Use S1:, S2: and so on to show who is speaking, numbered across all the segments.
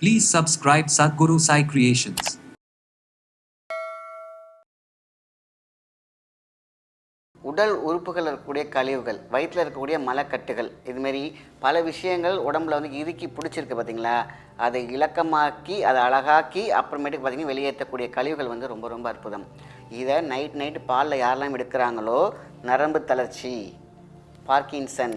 S1: Please subscribe Sadhguru Sai Creations.
S2: உடல் உறுப்புகள் இருக்கக்கூடிய கழிவுகள் வயிற்றில் இருக்கக்கூடிய மலக்கட்டுகள் இதுமாரி பல விஷயங்கள் உடம்புல வந்து இறுக்கி பிடிச்சிருக்கு பார்த்தீங்களா அதை இலக்கமாக்கி அதை அழகாக்கி அப்புறமேட்டுக்கு பார்த்தீங்கன்னா வெளியேற்றக்கூடிய கழிவுகள் வந்து ரொம்ப ரொம்ப அற்புதம் இதை நைட் நைட்டு பாலில் யாரெல்லாம் எடுக்கிறாங்களோ நரம்பு தளர்ச்சி பார்க்கின்சன்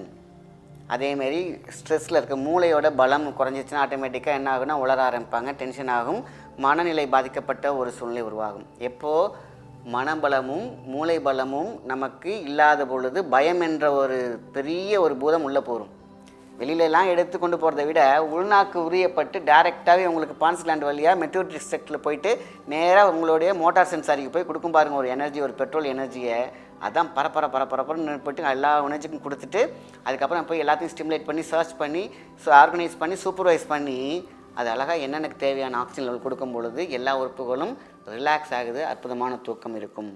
S2: அதேமாரி ஸ்ட்ரெஸ்ஸில் இருக்க மூளையோட பலம் குறைஞ்சிச்சுன்னா ஆட்டோமேட்டிக்காக என்ன ஆகுனா உளர ஆரம்பிப்பாங்க டென்ஷன் ஆகும். மனநிலை பாதிக்கப்பட்ட ஒரு சூழ்நிலை உருவாகும். எப்போது மனபலமும் மூளை பலமும் நமக்கு இல்லாத பொழுது பயம் என்ற ஒரு பெரிய ஒரு பூதம் உள்ளே போகும் வெளியிலலாம் எடுத்து கொண்டு போகிறத விட உள்நாக்கு உரியப்பட்டு டைரெக்டாகவே உங்களுக்கு பான்ஸ்லாண்ட் வழியாக மெட்டூரிட்டி செக்டில் போயிட்டு நேராக உங்களுடைய மோட்டார் சென்சாரிக்கு போய் கொடுக்கும் பாருங்கள் ஒரு எனர்ஜி ஒரு பெட்ரோல் எனர்ஜியை அதான் பரப்பர பரப்பரப்பரன்னு போயிட்டு எல்லா உணர்ச்சிக்கும் கொடுத்துட்டு அதுக்கப்புறம் போய் எல்லாத்தையும் ஸ்டிமுலேட் பண்ணி சர்ச் பண்ணி ஆர்கனைஸ் பண்ணி சூப்பர்வைஸ் பண்ணி அது அழகாக என்னென்ன தேவையான ஆக்சிஜன் லெவல் கொடுக்கும் பொழுது எல்லா உறுப்புகளும் ரிலாக்ஸ் ஆகுது அற்புதமான தூக்கம் இருக்கும்.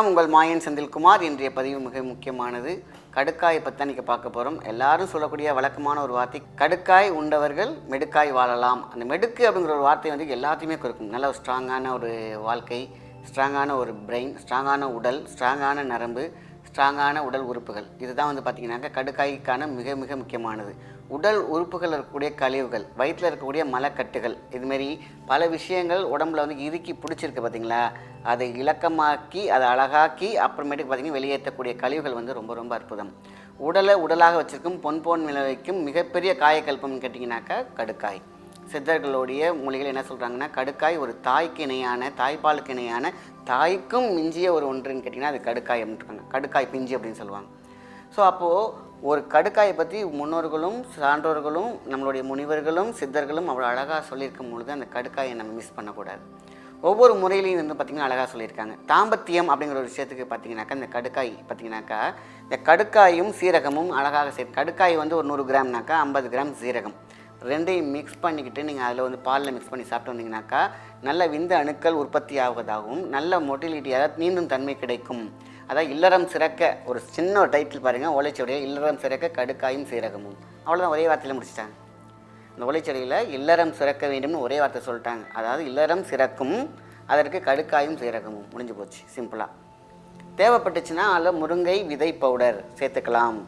S2: வணக்கம். உங்கள் மாயன் செந்தில்குமார். இன்றைய பதிவு மிக முக்கியமானது. கடுக்காயை பற்றி இன்றைக்கி பார்க்க போகிறோம் எல்லாரும் சொல்லக்கூடிய வழக்கமான ஒரு வார்த்தை கடுக்காய் உண்டவர்கள் மெடுக்காய் வாழலாம். அந்த மெடுக்கு அப்படிங்கிற ஒரு வார்த்தை வந்து எல்லாத்தையுமே குறிக்கும் நல்ல ஒரு ஸ்ட்ராங்கான ஒரு வாழ்க்கை ஸ்ட்ராங்கான ஒரு பிரெயின் ஸ்ட்ராங்கான உடல் ஸ்ட்ராங்கான நரம்பு ஸ்ட்ராங்கான உடல் உறுப்புகள். இதுதான் வந்து பார்த்திங்கனாக்கா கடுக்காய்க்கான மிக மிக முக்கியமானது. உடல் உறுப்புகள் இருக்கக்கூடிய கழிவுகள் வயிற்றில் இருக்கக்கூடிய மலக்கட்டுகள் இதுமாரி பல விஷயங்கள் உடம்புல வந்து இறுக்கி பிடிச்சிருக்கு பார்த்தீங்களா அதை இலக்கமாக்கி அதை அழகாக்கி அப்புறமேட்டுக்கு பார்த்திங்கன்னா வெளியேற்றக்கூடிய கழிவுகள் வந்து ரொம்ப ரொம்ப அற்புதம். உடலை உடலாக வச்சிருக்கும் பொன் பொன் விளைவிக்கும் மிகப்பெரிய காயக்கல்பம்னு கேட்டிங்கனாக்கா கடுக்காய். சித்தர்களுடைய மொழிகள் என்ன சொல்கிறாங்கன்னா கடுக்காய் ஒரு தாய்க்கு இணையான தாய்ப்பாலுக்கு இணையான தாய்க்கும் மிஞ்சிய ஒரு ஒன்றுன்னு கேட்டிங்கன்னா அது கடுக்காய் அப்படின்ட்டுருக்காங்க கடுக்காய் பிஞ்சு அப்படின்னு சொல்லுவாங்க. ஸோ அப்போது ஒரு கடுக்காயை பற்றி முன்னோர்களும் சான்றோர்களும் நம்மளுடைய முனிவர்களும் சித்தர்களும் அவ்வளோ அழகாக சொல்லியிருக்கும் பொழுது அந்த கடுக்காயை நம்ம மிஸ் பண்ணக்கூடாது. ஒவ்வொரு முறையிலையும் வந்து பார்த்திங்கன்னா அழகாக சொல்லியிருக்காங்க. தாம்பத்தியம் அப்படிங்கிற ஒரு விஷயத்துக்கு பார்த்தீங்கன்னாக்கா இந்த கடுக்காய் பார்த்திங்கனாக்கா இந்த கடுக்காயும் சீரகமும் அழகாக சே கடுக்காய் வந்து ஒரு நூறு கிராம்னாக்கா ஐம்பது கிராம் சீரகம். ரெண்டையும் மிக்ஸ் பண்ணிக்கிட்டு நீங்கள் அதில் வந்து பாலில் மிக்ஸ் பண்ணி சாப்பிட்டு வந்தீங்கன்னாக்கா நல்ல விந்து அணுக்கள் உற்பத்தி ஆவதாகவும் நல்ல மொட்டிலிட்டி அதாவது நீந்தும் தன்மை கிடைக்கும். அதான் இல்லறம் சிறக்க ஒரு சின்ன ஒரு டைட்டில் பாருங்கள் ஓலைச்சுவடிய இல்லறம் சிறக்க கடுக்காயும் சீரகமும். அவ்வளோதான் ஒரே வார்த்தையில் முடிச்சிட்டாங்க. இந்த ஓலைச்சுவடியில் இல்லறம் சிறக்க வேண்டும்னு ஒரே வார்த்தை சொல்லிட்டாங்க. அதாவது இல்லறம் சிறக்கும் அதற்கு கடுக்காயும் சீரகமும். முடிஞ்சு போச்சு சிம்பிளாக தேவைப்பட்டுச்சுன்னா அதில் முருங்கை விதை பவுடர் சேர்த்துக்கலாம்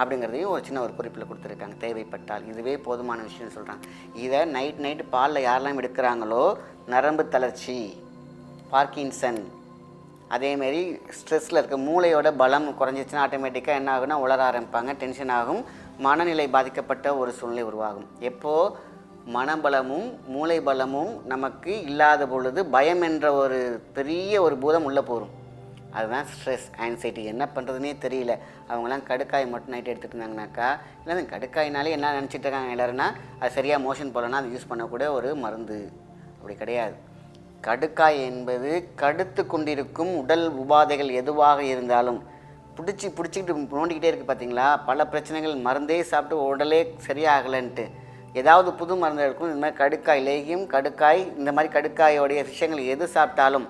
S2: அப்படிங்கிறதையும் ஒரு சின்ன ஒரு குறிப்பில் கொடுத்துருக்காங்க. தேவைப்பட்டால் இதுவே போதுமான விஷயம்னு சொல்கிறாங்க இதை நைட் நைட்டு பாலில் யாரெல்லாம் எடுக்கிறாங்களோ நரம்பு தளர்ச்சி பார்க்கின்சன் அதேமாரி ஸ்ட்ரெஸ்ஸில் இருக்க மூளையோட பலம் குறைஞ்சிச்சுன்னா ஆட்டோமேட்டிக்காக என்ன ஆகுனா உளர ஆரம்பிப்பாங்க. டென்ஷன் ஆகும். மனநிலை பாதிக்கப்பட்ட ஒரு சூழ்நிலை உருவாகும். எப்போது மனபலமும் மூளை பலமும் நமக்கு இல்லாத பொழுது பயம் என்ற ஒரு பெரிய ஒரு பூதம் உள்ளே போகும். அதுதான் ஸ்ட்ரெஸ் ஆன்சைட்டி என்ன பண்ணுறதுனே தெரியல. அவங்களாம் கடுக்காய் மட்டும் நைட் எடுத்துகிட்டு இருந்தாங்கனாக்கா இல்லை கடுக்காயினாலே என்ன நினச்சிட்டு இருக்காங்க எல்லாருன்னா அது சரியாக மோஷன் போகலன்னா அது யூஸ் பண்ணக்கூடிய ஒரு மருந்து. அப்படி கிடையாது. கடுக்காய் என்பது கடுத்து கொண்டிருக்கும் உடல் உபாதைகள் எதுவாக இருந்தாலும். பிடிச்சி பிடிச்சிக்கிட்டு நோண்டிக்கிட்டே இருக்குது பார்த்தீங்களா பல பிரச்சனைகள் மருந்தே சாப்பிட்டு உடலே சரியாகலைன்ட்டு. ஏதாவது புது மருந்து இருக்கும் இந்த மாதிரி கடுக்காய் லேகியம் கடுக்காய் இந்த மாதிரி கடுக்காயோடைய விஷயங்கள் எது சாப்பிட்டாலும்.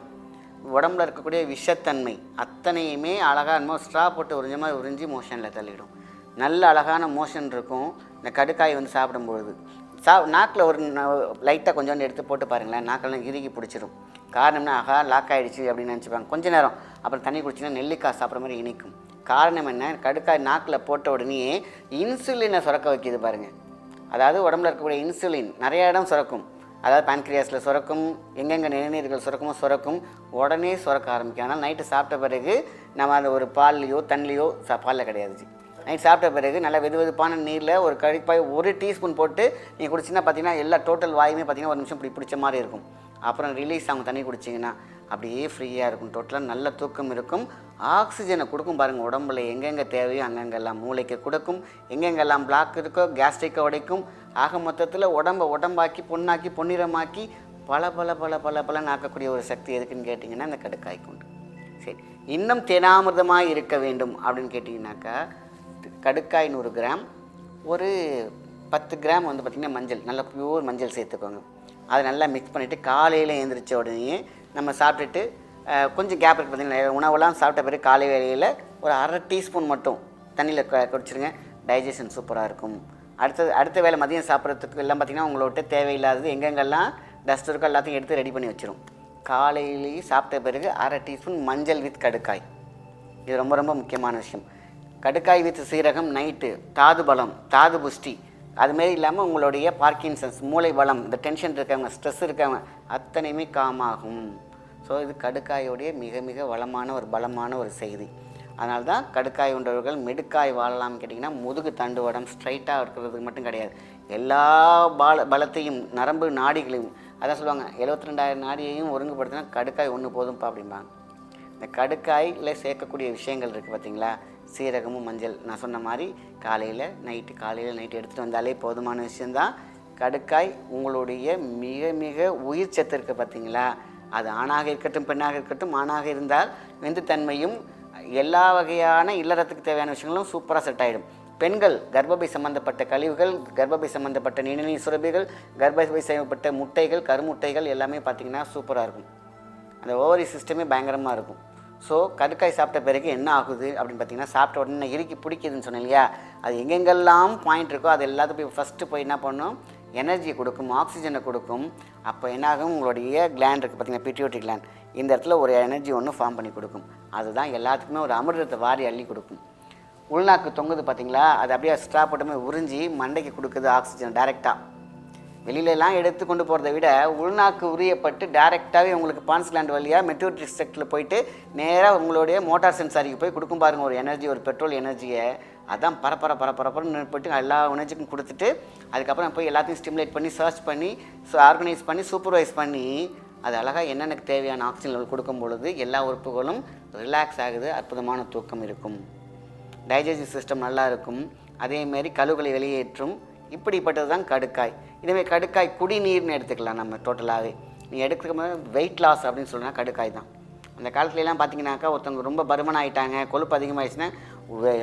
S2: உடம்புல இருக்கக்கூடிய விஷத்தன்மை அத்தனையுமே அழகாக என்னமோ ஸ்ட்ரா போட்டு உறிஞ்ச மாதிரி உறிஞ்சி மோஷனில் தள்ளிடும். நல்ல அழகான மோஷன் இருக்கும். இந்த கடுக்காய் வந்து சாப்பிடும்பொழுது. சா நாக்கில் ஒரு லைட்டாக கொஞ்சோண்டு எடுத்து போட்டு பாருங்களேன். நாக்கெல்லாம் இறுகி பிடிச்சிரும். காரணம்னா ஆகா லாக் ஆகிடுச்சு அப்படின்னு நினச்சிப்பாங்க. கொஞ்ச நேரம். அப்புறம் தண்ணி குடிச்சிங்கன்னா நெல்லிக்காய் சாப்பிட்ற மாதிரி இனிக்கும் காரணம் என்ன? கடுக்காய் நாக்கில் போட்ட உடனே இன்சுலினை சுரக்க வைக்கிது பாருங்கள் அதாவது உடம்புல இருக்கக்கூடிய இன்சுலின் நிறைய இடம் சுரக்கும். அதாவது பேன்க்ரியாஸில் சுரக்கும் எங்கெங்கே நிலநீர்கள் சுரக்குமோ சுரக்கும். உடனே சுரக்க ஆரம்பிக்கும். ஆனால் நைட்டு சாப்பிட்ட பிறகு நம்ம அந்த ஒரு பால்லையோ தண்ணிலையோ சா பாலில் கிடையாது நைட் சாப்பிட்ட பிறகு நல்ல வெது வெதுப்பான நீரில் ஒரு கழிப்பாய் ஒரு டீஸ்பூன் போட்டு நீங்கள் குடிச்சிங்கன்னா பார்த்தீங்கன்னா எல்லா டோட்டல் வாயுமே பார்த்தீங்கன்னா ஒரு நிமிஷம் இப்படி பிடிச்ச மாதிரி இருக்கும். அப்புறம் ரிலீஸ் ஆகும் தண்ணி குடிச்சிங்கன்னா அப்படியே ஃப்ரீயாக இருக்கும். டோட்டலாக நல்ல தூக்கம் இருக்கும். ஆக்சிஜனை கொடுக்கும் பாருங்கள் உடம்புல எங்கெங்கே தேவையோ அங்கங்கெல்லாம் மூளைக்கு கொடுக்கும். எங்கெங்கெல்லாம் பிளாக் இருக்கோ கேஸ்ட்ரிக்கை உடைக்கும். ஆக மொத்தத்தில் உடம்பை உடம்பாக்கி பொண்ணாக்கி பொன்னிறமாக்கி பல பல பல பல பலன்னு ஆக்கக்கூடிய ஒரு சக்தி எதுக்குன்னு கேட்டிங்கன்னா இந்த கடுக்காய் கொண்டு சரி இன்னும் தேனாமிர்தமாக இருக்க வேண்டும் அப்படின்னு கேட்டிங்கனாக்கா கடுக்காய் நூறு கிராம் ஒரு பத்து கிராம் வந்து பார்த்திங்கன்னா மஞ்சள் நல்லா பியூர் மஞ்சள் சேர்த்துக்கோங்க. அதை நல்லா மிக்ஸ் பண்ணிவிட்டு காலையில் எழுந்திரிச்ச உடனே நம்ம சாப்பிட்டுட்டு கொஞ்சம் கேப் இருக்குது பார்த்திங்கன்னா உணவெல்லாம் சாப்பிட்ட பிறகு காலை வேலையில் ஒரு அரை டீஸ்பூன் மட்டும் தண்ணியில் க குடிச்சிருங்க டைஜஷன் சூப்பராக இருக்கும். அடுத்தது அடுத்த வேளை மதியம் சாப்பிட்றதுக்கு எல்லாம் பார்த்தீங்கன்னா உங்களோட தேவையில்லாதது எங்கெங்கெல்லாம் டஸ்ட் இருக்கோ எல்லாத்தையும் எடுத்து ரெடி பண்ணி வச்சிரும். காலையிலேயே சாப்பிட்ட பிறகு அரை டீஸ்பூன் மஞ்சள் வித் கடுக்காய். இது ரொம்ப ரொம்ப முக்கியமான விஷயம். கடுக்காய் வித் சீரகம் நைட்டு தாது பலம் தாது புஷ்டி. அதுமாரி இல்லாமல் உங்களுடைய பார்க்கின்சன்ஸ் மூளை பலம் இந்த டென்ஷன் இருக்கவங்க ஸ்ட்ரெஸ் இருக்கவங்க அத்தனையுமே காமாகும் ஸோ இது கடுக்காயோடைய மிக மிக வளமான ஒரு பலமான ஒரு செய்தி. அதனால தான் கடுக்காய் உண்டவர்கள் மெடுக்காய் வாழலாம்னு கேட்டிங்கன்னா முதுகு தண்டுவடம் ஸ்ட்ரைட்டாக இருக்கிறதுக்கு மட்டும் கிடையாது. எல்லா பால பலத்தையும் நரம்பு நாடிகளையும் அதான் சொல்லுவாங்க எழுபத்தி ரெண்டாயிரம் நாடியையும் ஒருங்குபடுத்தினா கடுக்காய் ஒன்று போதும்ப்பா அப்படிம்பாங்க. இந்த கடுக்காயில் சேர்க்கக்கூடிய விஷயங்கள் இருக்குது பார்த்தீங்களா சீரகமும் மஞ்சள். நான் சொன்ன மாதிரி காலையில் நைட்டு காலையில் நைட்டு எடுத்துகிட்டு வந்தாலே போதுமான விஷயந்தான் கடுக்காய் உங்களுடைய மிக மிக உயிர் சத்து இருக்குது பார்த்தீங்களா அது ஆணாக இருக்கட்டும் பெண்ணாக இருக்கட்டும் ஆணாக இருந்தால் வெந்துத்தன்மையும் எல்லா வகையான இல்லறத்துக்கு தேவையான விஷயங்களும் சூப்பராக செட் ஆகிடும் பெண்கள் கர்ப்பப்பை சம்பந்தப்பட்ட கழிவுகள் கர்ப்பப்பை சம்பந்தப்பட்ட நிணநீர் சுரபிகள் கர்ப்பப்பை செய்யப்பட்ட முட்டைகள் கருமுட்டைகள் எல்லாமே பார்த்திங்கன்னா சூப்பராக இருக்கும். அந்த ஓவரி சிஸ்டமே பயங்கரமாக இருக்கும். ஸோ கடுக்காய் சாப்பிட்ட பிறகு என்ன ஆகுது அப்படின்னு பார்த்தீங்கன்னா சாப்பிட்ட உடனே இறுக்கி பிடிக்குதுன்னு சொன்னேன் இல்லையா? அது எங்கெங்கெல்லாம் பாயிண்ட் இருக்கோ அது எல்லாத்துக்கும் போய் ஃபஸ்ட்டு போய் என்ன பண்ணும்? எனர்ஜி கொடுக்கும் ஆக்சிஜனை கொடுக்கும். அப்போ என்னாகும் உங்களுடைய கிளாண்ட் இருக்குது பார்த்தீங்கன்னா பிட்யூட்டரி கிளாண்ட் இந்த இடத்துல ஒரு எனர்ஜி ஒன்று ஃபார்ம் பண்ணி கொடுக்கும். அதுதான் எல்லாத்துக்குமே ஒரு அமிர்தத்தை வாரி அள்ளி கொடுக்கும். உள்நாக்கு தொங்குது பார்த்தீங்களா? அது அப்படியே ஸ்ட்ரா போட்டுமே உறிஞ்சி மண்டைக்கு கொடுக்குது ஆக்சிஜன் டைரெக்டாக வெளியிலலாம் எடுத்து கொண்டு போகிறத விட உள்நாக்கு உரியப்பட்டு டைரெக்டாகவே உங்களுக்கு பான்ஸ்லாண்ட் வழியாக மெட்டூரிட்டி செக்டில் போயிட்டு நேராக உங்களுடைய மோட்டார் சென்சாரிக்கு போய் கொடுக்கும் பாருங்கள் ஒரு எனர்ஜி ஒரு பெட்ரோல் எனர்ஜியை. அதான் பரப்பர பரபரப்புன்னு போயிட்டு எல்லா எனர்ஜிக்கும் கொடுத்துட்டு அதுக்கப்புறம் போய் எல்லாத்தையும் ஸ்டிமுலேட் பண்ணி சர்ச் பண்ணி ஆர்கனைஸ் பண்ணி சூப்பர்வைஸ் பண்ணி அது அழகாக என்னென்ன தேவையான ஆக்சிஜன் லெவல் கொடுக்கும் பொழுது எல்லா உறுப்புகளும் ரிலாக்ஸ் ஆகுது அற்புதமான தூக்கம் இருக்கும். டைஜஸ்டிவ் சிஸ்டம் நல்லா இருக்கும். அதேமாரி கழுவுகளை வெளியேற்றும். இப்படிப்பட்டது தான் கடுக்காய். இதுவே கடுக்காய் குடிநீர்னு எடுத்துக்கலாம் நம்ம டோட்டலாகவே நீ எடுக்கும்போது வெயிட் லாஸ் அப்படின்னு சொன்னால் கடுக்காய் தான். அந்த காலத்துலலாம் பார்த்தீங்கன்னாக்கா ஒருத்தவங்க ரொம்ப பருமன் ஆகிட்டாங்க கொழுப்பு அதிகமாகிடுச்சுன்னா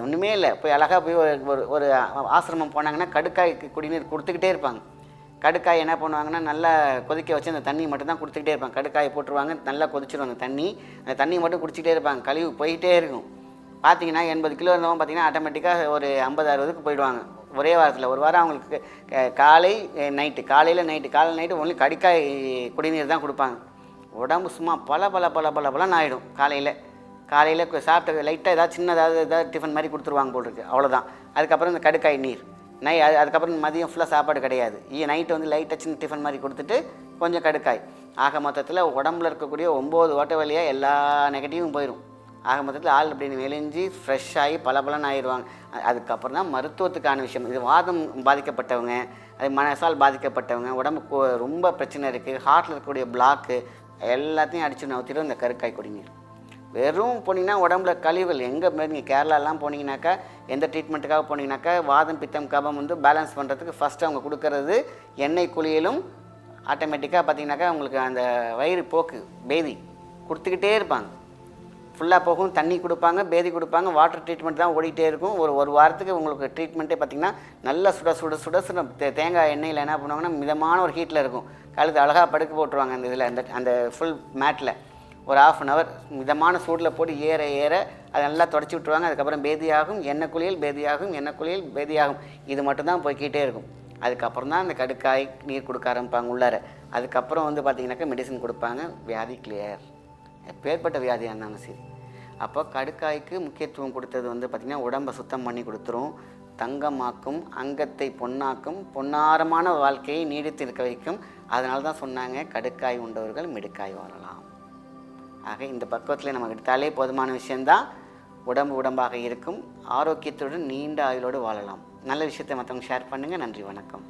S2: ஒன்றுமே இல்லை. போய் அழகாக போய் ஒரு ஒரு ஒரு ஆசிரமம் போனாங்கன்னா கடுக்காய்க்கு குடிநீர் கொடுத்துக்கிட்டே இருப்பாங்க. கடுக்காய் என்ன பண்ணுவாங்கன்னா நல்லா கொதிக்க வச்சு அந்த தண்ணி மட்டும் தான் கொடுத்துக்கிட்டே இருப்பாங்க. கடுக்காயை போட்டுருவாங்க நல்லா கொதிச்சிடும் அந்த தண்ணி. அந்த தண்ணி மட்டும் குடிச்சிக்கிட்டே இருப்பாங்க. கழிவு போயிட்டே இருக்கும். பார்த்தீங்கன்னா எண்பது கிலோ இருந்தவங்க பார்த்தீங்கன்னா ஆட்டோமேட்டிக்காக ஒரு ஐம்பது அறுபதுக்கு போயிடுவாங்க. ஒரே வாரத்தில். ஒரு வாரம் அவங்களுக்கு காலை நைட்டு காலையில் நைட்டு காலை நைட்டு ஒன்லி கடிக்காய் குடிநீர் தான் கொடுப்பாங்க. உடம்பு சும்மா பல பல பல பல பலன்னு ஆகிடும் காலையில். காலையில் சாப்பிட்ட லைட்டாக ஏதாவது சின்னதாவது ஏதாவது டிஃபன் மாதிரி கொடுத்துருவாங்க போல் இருக்குது அவ்வளோதான் அதுக்கப்புறம் இந்த கடுக்காய் நீர். நை அது அதுக்கப்புறம் மதியம் ஃபுல்லாக சாப்பாடு கிடையாது. ஈ நைட்டு வந்து லைட்டாக சின்ன டிஃபன் மாதிரி கொடுத்துட்டு கொஞ்சம் கடுக்காய். ஆக மொத்தத்தில் உடம்புல இருக்கக்கூடிய ஒம்பது ஓட்ட வழியாக எல்லா நெகட்டிவும் போயிடும் ஆக மொத்தத்தில் ஆள் அப்படின்னு மெலிஞ்சு ஃப்ரெஷ் ஆகி பளபளன்னு ஆயிடுவாங்க அதுக்கப்புறம் தான் மருத்துவத்துக்கான விஷயம். இது வாதம் பாதிக்கப்பட்டவங்க அது மனசால் பாதிக்கப்பட்டவங்க உடம்புக்கு ரொம்ப பிரச்சனை இருக்குது ஹார்ட்டில் இருக்கக்கூடிய பிளாக்கு எல்லாத்தையும் அடிச்சு நவுத்திடும் இந்த கருக்காய் குடிநீர் வெறும் போனீங்கன்னா உடம்புல கழிவுகள் எங்கே நீங்கள் கேரளாலாம் போனீங்கன்னாக்கா எந்த ட்ரீட்மெண்ட்டுக்காக போனீங்கன்னாக்கா வாதம் பித்தம் கபம் வந்து பேலன்ஸ் பண்ணுறதுக்கு ஃபஸ்ட்டு அவங்க கொடுக்கறது எண்ணெய் குளியலும் ஆட்டோமேட்டிக்காக பார்த்தீங்கன்னாக்கா உங்களுக்கு அந்த வயிறு போக்கு பேதி கொடுத்துக்கிட்டே இருப்பாங்க. ஃபுல்லாக போகும் தண்ணி கொடுப்பாங்க பேதி கொடுப்பாங்க வாட்டர் ட்ரீட்மெண்ட் தான் ஓடிட்டே இருக்கும். ஒரு ஒரு வாரத்துக்கு உங்களுக்கு ட்ரீட்மெண்ட்டே பார்த்தீங்கன்னா நல்லா சுட சுட சுட சுட தே- தேங்காய் எண்ணெயில் என்ன பண்ணுவாங்கன்னா மிதமான ஒரு ஹீட்டில் இருக்கும். கழுத்து அழகாக படுக்க போட்டுருவாங்க அந்த இதில் அந்த அந்த ஃபுல் மேட்டில் ஒரு ஆஃப் அன் ஹவர் மிதமான சூடில் போட்டு ஏற ஏற அதை நல்லா தொடச்சி விட்ருவாங்க அதுக்கப்புறம் பேதியாகும் எண்ணெய் குளியல் பேதியாகும் எண்ணெய் குளியல் பேதியாகும். இது மட்டும்தான் போய்க்கிட்டே இருக்கும். அதுக்கப்புறம் தான் அந்த கடுக்காய் நீர் கொடுக்க ஆரம்பிப்பாங்க உள்ளார. அதுக்கப்புறம் வந்து பார்த்தீங்கன்னாக்கா மெடிசன் கொடுப்பாங்க. வியாதி கிளியர் பேர்பட்ட வியாதியாக இருந்தாலும் சரி. அப்போ கடுக்காய்க்கு முக்கியத்துவம் கொடுத்தது வந்து பார்த்திங்கன்னா உடம்பை சுத்தம் பண்ணி கொடுத்துரும் தங்கமாக்கும் அங்கத்தை பொன்னாக்கும் பொன்னாரமான வாழ்க்கையை நீடித்து இருக்க வைக்கும். அதனால தான் சொன்னாங்க கடுக்காய் உண்டவர்கள் மிடுக்காய் வாழலாம். ஆக இந்த பக்குவத்தில் நம்ம எடுத்தாலே போதுமான விஷயந்தான் உடம்பு உடம்பாக இருக்கும் ஆரோக்கியத்துடன் நீண்ட ஆயுளோடு வாழலாம். நல்ல விஷயத்தை மற்றவங்க ஷேர் பண்ணுங்கள் நன்றி வணக்கம்.